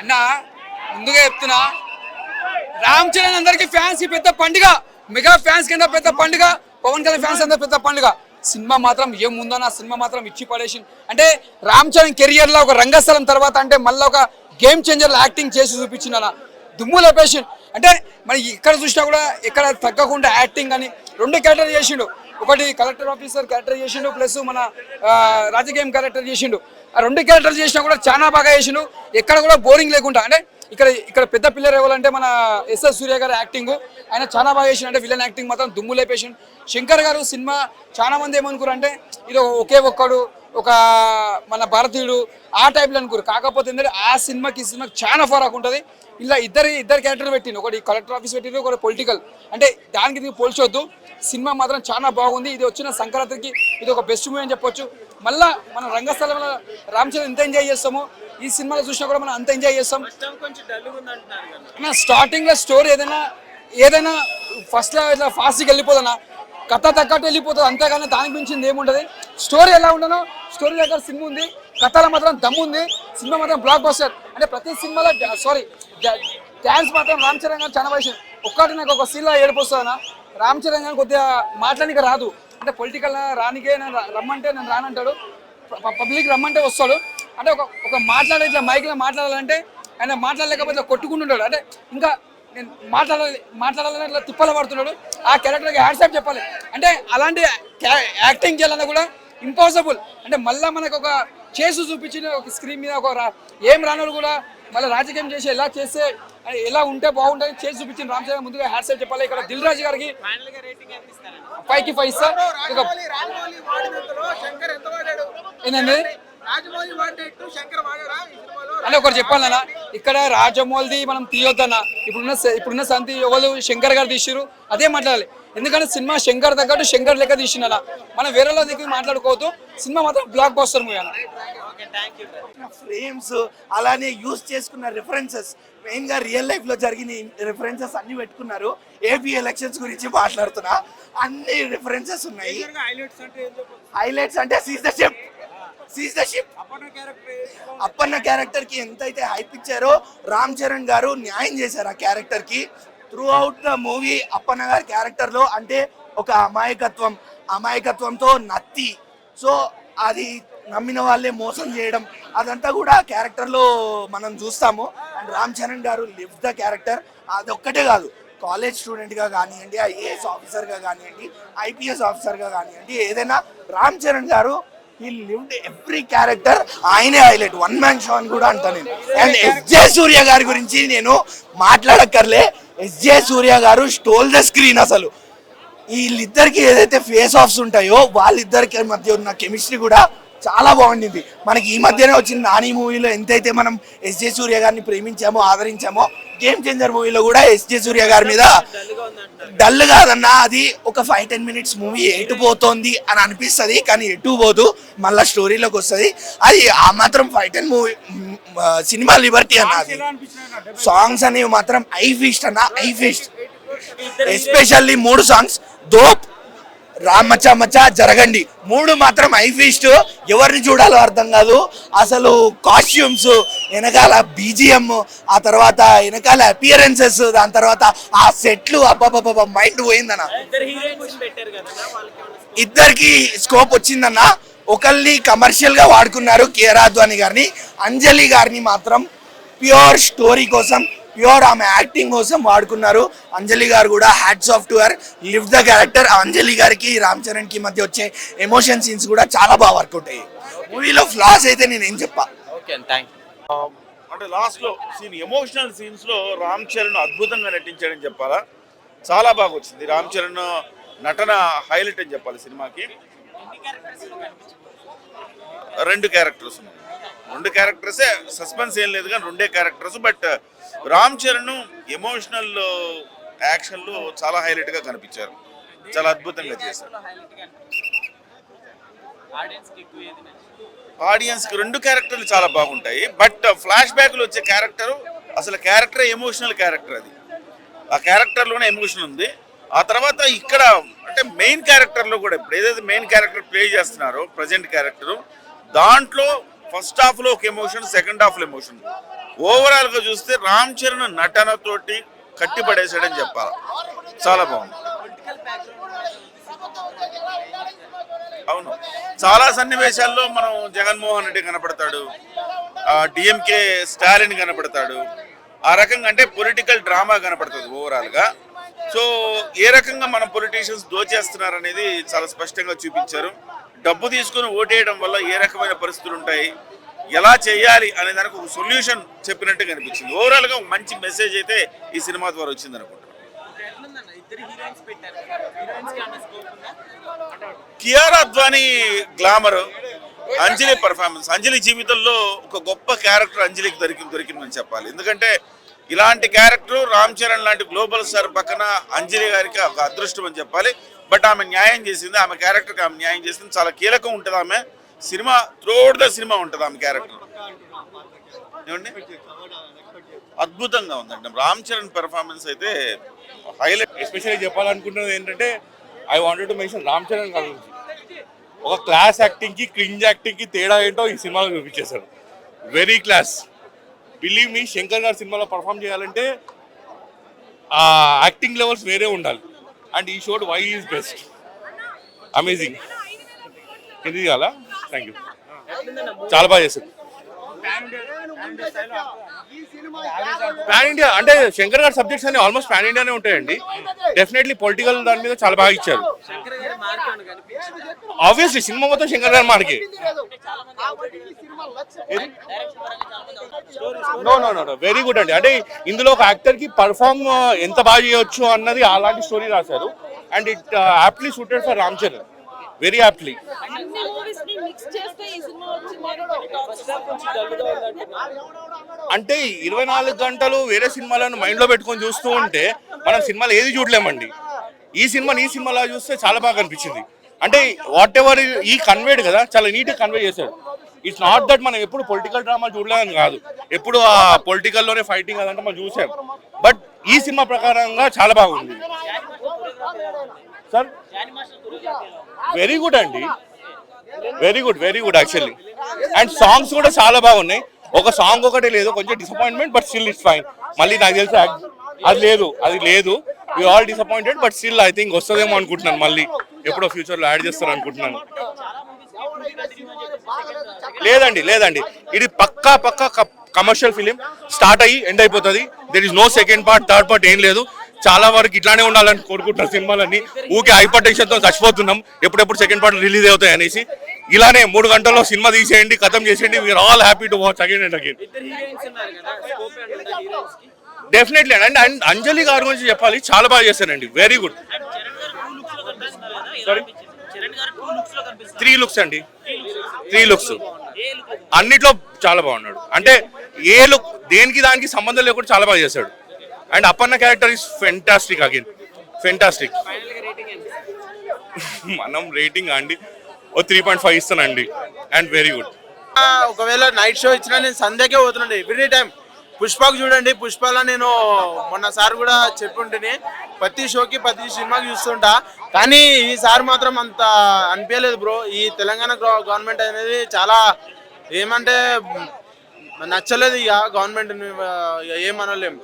అన్నా ముందుగా చెప్తున్నా. రామ్ చరణ్ అందరికి ఫ్యాన్స్కి పెద్ద పండుగ. మెగా ఫ్యాన్స్ కింద పెద్ద పండుగ. పవన్ కళ్యాణ్ ఫ్యాన్స్ అందరు పెద్ద పండుగ. సినిమా మాత్రం ఏముందన్న సినిమా మాత్రం ఇచ్చి పడేసి అంటే రామ్ చరణ్ కెరియర్లో ఒక రంగస్థలం తర్వాత అంటే మళ్ళీ ఒక గేమ్ చేంజర్ యాక్టింగ్ చేసి చూపించిన దుమ్ము లేపేసి అంటే మరి ఇక్కడ చూసినా కూడా ఎక్కడ తగ్గకుండా యాక్టింగ్ అని రెండు క్యారెక్టర్ చేసిండు. ఒకటి కలెక్టర్ ఆఫీసర్ క్యారెక్టర్ చేసిండు ప్లస్ మన రాజకీయం క్యారెక్టర్ చేసిండు. రెండు క్యారెక్టర్లు చేసినా కూడా చాలా బాగా చేసిండు. ఎక్కడ కూడా బోరింగ్ లేకుండా అంటే ఇక్కడ ఇక్కడ పెద్ద పిల్లర్ ఎవరంటే మన ఎస్ఎస్ సూర్య గారి యాక్టింగ్ ఆయన చాలా బాగా చేసిండు అంటే విలన్ యాక్టింగ్ మాత్రం దుమ్ము లేపేసిండు. శంకర్ గారు సినిమా చాలా మంది ఏమనుకున్నారు అంటే ఇది ఒకే ఒక్కడు ఒక మన భారతీయుడు ఆ టైప్లో అనుకోరు కాకపోతే ఏంటంటే ఆ సినిమాకి ఈ సినిమాకి చాలా ఫరక్ ఉంటుంది. ఇలా ఇద్దరు ఇద్దరు క్యారెక్టర్ పెట్టిండు. ఒకటి కలెక్టర్ ఆఫీస్ పెట్టిండు ఒకటి పొలిటికల్ అంటే దానికి పోల్చొద్దు. సినిమా మాత్రం చాలా బాగుంది. ఇది వచ్చిన సంక్రాంతికి ఇది ఒక బెస్ట్ మూవీ అని చెప్పొచ్చు. మళ్ళా మన రంగస్థలంలో రామ్ చరణ్ ఎంత ఎంజాయ్ చేస్తామో. ఈ సినిమాలో చూసినా కూడా మనం అంత ఎంజాయ్ చేస్తాం. ఫస్ట్ కొంచెం డల్గా ఉంది అంటున్నారు కదా. అన్న స్టార్టింగ్లో స్టోరీ ఏదైనా ఏదైనా ఫస్ట్లో ఇట్లా ఫాస్ట్గా వెళ్ళిపోదన్నా కథ తగ్గట్టు వెళ్ళిపోతుంది. అంతేగాని దానికి మించింది ఏముంటది స్టోరీ ఎలా ఉండనో స్టోరీ దగ్గర సినిమా ఉంది కథలో మాత్రం దమ్ము ఉంది సినిమా మాత్రం బ్లాక్ బస్టర్ అంటే ప్రతి సినిమాలో సారీ డ్యాన్స్ మాత్రం రామ్ చరణ్ గారు చాలా వయసు. ఒక్కటి నాకు ఒక సీన్లో ఏడుపు వస్తుందన్న. రామ్ చరణ్ గారు కొద్దిగా మాట్లాడానికి రాదు. అంటే పొలిటికల్ రానికే నేను రా- రమ్మంటే నేను రానంటాడు. పబ్లిక్ రమ్మంటే వస్తాడు. అంటే ఒక ఒక మాట్లాడే ఇట్లా మైక్లో మాట్లాడాలంటే ఆయన మాట్లాడలేకపోతే కొట్టుకుంటుంటాడు. అంటే ఇంకా నేను మాట్లాడాలి మాట్లాడాలని ఇట్లా తిప్పలు పడుతున్నాడు. ఆ క్యారెక్టర్కి హ్యాట్సాప్ చెప్పాలి. అంటే అలాంటి యాక్టింగ్ చేయాలన్నా కూడా ఇంపాసిబుల్ అంటే మళ్ళీ మనకు ఒక చేసు చూపించిన ఒక స్క్రీన్ మీద ఒక రా- ఏం రానోడు కూడా మళ్ళీ రాజకీయం చేసి ఎలా చేస్తే ఎలా ఉంటే బాగుంటుంది? చేసి చూపించిన రామ్ చరణ్ ముందుగా హ్యాట్సాప్ చెప్పాలి. ఇక్కడ దిల్ రాజు గారికి ఫైనల్గా రేటింగ్ ఎంత ఇస్తారన్న ఫైవ్కి ఫైవ్ ఇస్తా. ఇక రాజమౌళి వాడినంతలో శంకర్ ఎంత వాడాడు? ఏంటండి రాజమౌళి వాడినట్టు శంకర్ వాడాడా ఈ సినిమాలో? అని ఒకటి చెప్పాలన్నా ఇక్కడ రాజమౌళిది మనం తీయొద్దన్న ఇప్పుడున్న ఇప్పుడున్న సంతి ఎవరు? శంకర్ గారు తీసిరు అదే మాట్లాడాలి. ఎందుకంటే సినిమా శంకర్ తగ్గట్టు శంకర్ లెక్క తీసినా మనం వేరేలో దగ్గర మాట్లాడుకోవద్దు. సినిమా మాత్రం బ్లాక్ బస్టర్ మూవీ అన్న. ఫ్రేమ్స్ అలానే యూస్ చేసుకున్న రిఫరెన్సెస్ మెయిన్గా రియల్ లైఫ్లో జరిగిన రిఫరెన్సెస్ అన్ని పెట్టుకున్నారు. ఏపీ ఎలక్షన్స్ గురించి మాట్లాడుతున్నా. అన్ని రిఫరెన్సెస్ ఉన్నాయి. హైలైట్స్ అంటే ఏం చెప్పొచ్చు హైలైట్స్ అంటే seize the ship seize the ship Appanna క్యారెక్టర్కి ఎంతైతే హైప్ ఇచ్చారో రామ్ చరణ్ గారు న్యాయం చేశారు ఆ క్యారెక్టర్కి. Throughout the movie Appanna గారి క్యారెక్టర్లో అంటే ఒక అమాయకత్వం. అమాయకత్వంతో నత్తి. సో అది నమ్మిన వాళ్ళే మోసం చేయడం అదంతా కూడా క్యారెక్టర్లో మనం చూస్తాము. అండ్ రామ్ చరణ్ గారు లివ్ ద క్యారెక్టర్. అది ఒక్కటే కాదు కాలేజ్ స్టూడెంట్గా కానివ్వండి ఐఏఎస్ ఆఫీసర్గా కానివ్వండి ఐపీఎస్ ఆఫీసర్గా కానివ్వండి ఏదైనా రామ్ చరణ్ గారు ఈ లివ్డ్ ఎవ్రీ క్యారెక్టర్ ఆయనే హైలైట్ వన్ మ్యాన్ షో అని కూడా అంటాను నేను. అండ్ ఎస్జే సూర్య గారి గురించి నేను మాట్లాడక్కర్లే. ఎస్జే సూర్య గారు స్టోల్ ద స్క్రీన్ అసలు. వీళ్ళిద్దరికి ఏదైతే ఫేస్ ఆఫ్స్ ఉంటాయో వాళ్ళిద్దరికి మధ్య ఉన్న కెమిస్ట్రీ కూడా చాలా బాగుండింది. మనకి ఈ మధ్యనే వచ్చిన నాని మూవీలో ఎంతైతే మనం ఎస్జే సూర్య గారిని ప్రేమించామో ఆదరించామో గేమ్ చేంజర్ మూవీలో కూడా ఎస్జే సూర్య గారి మీద డల్ కాదన్నా అది ఒక ఫైవ్ టెన్ మినిట్స్ మూవీ ఎటు పోతోంది అని అనిపిస్తుంది కానీ ఎటు పోదు మళ్ళీ స్టోరీలోకి వస్తుంది. అది ఆ మాత్రం ఫైవ్ టెన్ మూవీ సినిమా లిబర్టీ అన్న అది. సాంగ్స్ అనేవి మాత్రం ఐ ఫీస్ట్ అన్న ఐ ఫీస్ట్ ఎస్పెషల్లీ మూడు సాంగ్స్ దోప్ రామచ్చ మచ్చ జరగండి. మూడు మాత్రం ఐ ఫీస్ట్. ఎవరిని చూడాలో అర్థం కాదు. అసలు కాస్ట్యూమ్స్ వెనకాల బీజిఎం ఆ తర్వాత వెనకాల అపియరెన్సెస్ దాని తర్వాత ఆ సెట్లు అబ్బాబాబా మైండ్ పోయిందన్న. ఇద్దరికి స్కోప్ వచ్చిందన్న. ఒకరిని కమర్షియల్గా వాడుకున్నారు కేరాద్వాని గారిని. అంజలి గారిని మాత్రం ప్యూర్ స్టోరీ కోసం ప్యూర్ ఆమె యాక్టింగ్ కోసం వాడుకున్నారు. అంజలి గారు కూడా hats off to her live the character Anjali గారికి రామ్ చరణ్కి మధ్య వచ్చే ఎమోషన్ సీన్స్ కూడా చాలా బాగా వర్కౌట్ అయ్యాయి మూవీలో ఫ్లాస్ అయితే నేను ఏం చెప్పా. ఓకే థ్యాంక్ యూ అంటే లాస్ట్లో సీన్ ఎమోషనల్ సీన్స్లో రామ్ చరణ్ అద్భుతంగా నటించాడని చెప్పాలా? చాలా బాగా వచ్చింది. రామ్ చరణ్ నటన హైలైట్ అని చెప్పాలి సినిమాకి. రెండు క్యారెక్టర్స్ ఉన్నాయి. రెండు క్యారెక్టర్సే సస్పెన్స్ ఏం లేదు కానీ రెండే characters but uh, Ram Charan emotional యాక్షన్లు uh, చాలా హైలైట్గా కనిపించారు. చాలా అద్భుతంగా చేశారు. ఆడియన్స్కి రెండు క్యారెక్టర్లు చాలా బాగుంటాయి బట్ ఫ్లాష్ బ్యాక్లు వచ్చే క్యారెక్టర్ అసలు క్యారెక్టర్ ఎమోషనల్ క్యారెక్టర్ అది. ఆ క్యారెక్టర్లోనే ఎమోషన్ ఉంది. ఆ తర్వాత ఇక్కడ అంటే మెయిన్ క్యారెక్టర్లో కూడా ఇప్పుడు ఏదైతే మెయిన్ క్యారెక్టర్ ప్లే చేస్తున్నారో ప్రజెంట్ క్యారెక్టర్ దాంట్లో ఫస్ట్ హాఫ్లో ఒక ఎమోషన్ సెకండ్ హాఫ్లో ఎమోషన్. ఓవరాల్గా చూస్తే రామ్ చరణ్ నటనతోటి కట్టిపడేశాడని చెప్పాలి. చాలా బాగుంది. అవును. చాలా సన్నివేశాల్లో మనం జగన్మోహన్ రెడ్డి కనపడతాడు. డిఎంకే స్టాలిన్ కనపడతాడు. ఆ రకంగా అంటే పొలిటికల్ డ్రామా కనపడుతుంది ఓవరాల్గా. సో ఏ రకంగా మన పొలిటీషియన్స్ దోచేస్తున్నారు అనేది చాలా స్పష్టంగా చూపించారు. డబ్బు తీసుకుని ఓటేయడం వల్ల ఏ రకమైన పరిస్థితులు ఉంటాయి? ఎలా చేయాలి అనే దానికి ఒక సొల్యూషన్ చెప్పినట్టు కనిపించింది. ఓవరాల్గా ఒక మంచి మెసేజ్ అయితే ఈ సినిమా ద్వారా వచ్చింది అనుకుంటున్నాను కియారా అద్వానీ గ్లామర్ అంజలి పర్ఫార్మెన్స్ అంజలి జీవితంలో ఒక గొప్ప క్యారెక్టర్ అంజలికి దొరికి దొరికిందని చెప్పాలి. ఎందుకంటే ఇలాంటి క్యారెక్టర్ రామ్ చరణ్ లాంటి గ్లోబల్ స్టార్ పక్కన అంజలి గారికి ఒక అదృష్టం అని చెప్పాలి. బట్ ఆమె న్యాయం చేసింది ఆమె క్యారెక్టర్కి ఆమె న్యాయం చేసింది. చాలా కీలకం ఉంటుంది ఆమె. సినిమా త్రోడ్ ద సినిమా ఉంటుంది ఆమె క్యారెక్టర్. ఏమండి? అద్భుతంగా ఉందండి. రామ్ చరణ్ పెర్ఫార్మెన్స్ అయితే హైలైట్ ఎస్పెషల్లీ చెప్పాలనుకుంటున్నది ఏంటంటే I wanted to mention Ram Charan గారి గురించి. ఒక క్లాస్ యాక్టింగ్కి క్రింజ్ యాక్టింగ్కి తేడా ఏంటో ఈ సినిమాలో చూపించేశారు. Very class believe me Shankar గారి సినిమాలో పర్ఫామ్ చేయాలంటే ఆ యాక్టింగ్ లెవెల్స్ వేరే ఉండాలి. అండ్ ఈ shod why is best. Amazing ఇది కావాలా థ్యాంక్ యూ చాలా బాగా చేశారు. పాన్ ఇండియా అంటే శంకర్ గారి సబ్జెక్ట్స్ అన్ని ఆల్మోస్ట్ పాన్ ఇండియానే ఉంటాయండి. డెఫినెట్లీ పొలిటికల్ దాని మీద చాలా బాగా ఇచ్చారు. ఆబ్వియస్లీ సినిమా మొత్తం శంకర్ గారి మార్కే. No no no very good అండి. అంటే ఇందులో ఒక యాక్టర్కి పర్ఫామ్ ఎంత బాగా చేయొచ్చు అన్నది అలాంటి స్టోరీ రాశారు. And it aptly suited for Ram Charan very aptly అన్ని మూవీస్ని మిక్స్ చేస్తే ఈ సినిమా వచ్చింది. ఫస్ట్ హాఫ్ నుంచి డల్గా ఉందంటున్నారు అంటే ఇరవై నాలుగు గంటలు వేరే సినిమాలను మైండ్లో పెట్టుకొని చూస్తూ ఉంటే మనం సినిమాలు ఏది చూడలేమండి. ఈ సినిమాని ఈ సినిమాలా చూస్తే చాలా బాగా అనిపించింది. అంటే వాట్ ఎవర్ ఈ కన్వేడ్ కదా చాలా నీట్గా కన్వే చేశాడు. ఇట్స్ నాట్ దట్ మనం ఎప్పుడు పొలిటికల్ డ్రామా చూడలేదని కాదు. ఎప్పుడు ఆ పొలిటికల్లోనే ఫైటింగ్ అదంటే మనం చూసాం. బట్ ఈ సినిమా ప్రకారంగా చాలా బాగుంది. సార్ వెరీ గుడ్ అండి. Very good very good actually and songs కూడా చాలా బాగున్నాయి. ఒక సాంగ్ ఒకటే లేదు కొంచెం disappointment but still it's fine మళ్ళీ నాకు తెలిసి అది లేదు అది లేదు. We all disappointed but still I think వస్తుందేమో అనుకుంటున్నాను మళ్ళీ. ఎప్పుడో ఫ్యూచర్లో యాడ్ చేస్తారు అనుకుంటున్నాను. లేదండి లేదండి. ఇది పక్కా పక్కా కమర్షియల్ ఫిలిం స్టార్ట్ అయ్యి ఎండ్ అయిపోతుంది. There is no second part third part ఏం లేదు. చాలా వరకు ఇట్లానే ఉండాలని కోరుకుంటున్న సినిమాలన్నీ. ఊకే హైపర్ టెన్షన్తో చచ్చిపోతున్నాం. ఎప్పుడెప్పుడు సెకండ్ పార్ట్ రిలీజ్ అవుతాయి అనేసి. ఇలానే మూడు గంటల్లో సినిమా తీసేయండి కథం చేసేయండి. We are all happy to watch again and again definitely and. And Anjali గారి గురించి చెప్పాలి. చాలా బాగా చేశారండి. వెరీ గుడ్ త్రీ లుక్స్ అండి. త్రీ లుక్స్ అన్నిట్లో చాలా బాగున్నాడు. అంటే ఏ లుక్ దేనికి దానికి సంబంధం లేకుండా చాలా బాగా చేశాడు. And Appanna character is fantastic again fantastic మనం రేటింగ్ అండి. ఓ త్రీ పాయింట్ ఫైవ్ ఇస్తానండి. అండ్ వెరీ గుడ్ ఒకవేళ నైట్ షో ఇచ్చినా నేను సంధ్యకే పోతున్నాండి. ఎవ్రీ టైం పుష్పకు చూడండి. పుష్పలో నేను మొన్న సార్ కూడా చెప్పుంటేనే. ప్రతి షోకి ప్రతి సినిమాకి చూస్తుంటా. కానీ ఈసారి మాత్రం అంత అనిపించలేదు బ్రో. ఈ తెలంగాణ గవర్నమెంట్ అనేది చాలా ఏమంటే నచ్చలేదు ఇక గవర్నమెంట్ ఏమనలేము